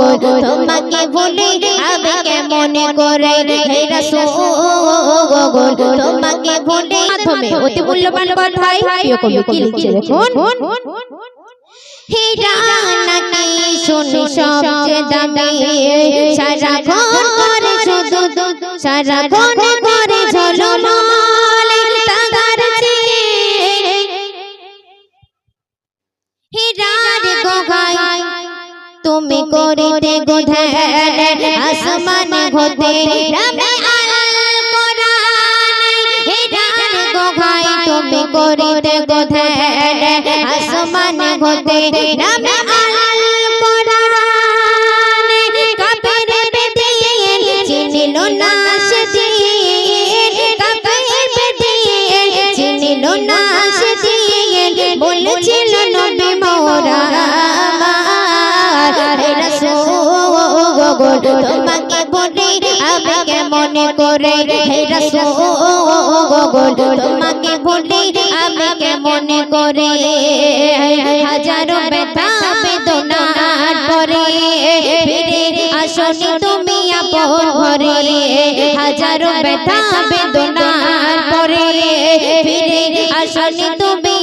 তোমাকে ভুলি আমি কেমন করে হে রাসূল? তোমাকে ভুলি মাধ্যমে অতি মূল্যবান কথাই প্রিয় কবি কি লিখছে দেখুন? হীরা নাকি শুনি সবচেয়ে দামি সারাক্ষণ করে শুধু সারাক্ষণ করে তুমি করিতে গোধের আসমান হতে রামে আল কোরআন হীরার গোগায় তুমি করিতে গোধের আসমান হতে রামে আল কোরআন কাপের বেদিন চিনিল না সেদিন কাপের বেদিন চিনিল না কেমন করে, হে রাসূল, তোমাকে বলে আমি কেমন করে? হাজারো ব্যথা, বেদনার পরে ফিরে আসনি তুমি আপন ঘরে। হাজারো ব্যথা, বেদনার পরে ফিরে আসনি তুমি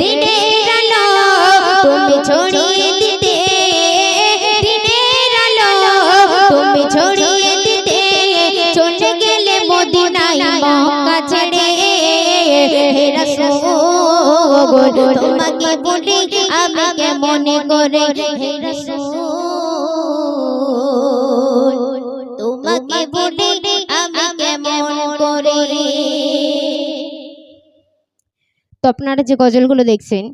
দিনের রাসূল তোমাকে বলি আমি কেমন করে হে রাসূল? তোমাকে বলি আমি কেমন করে? তো আপনারা যে গজলগুলো দেখছেন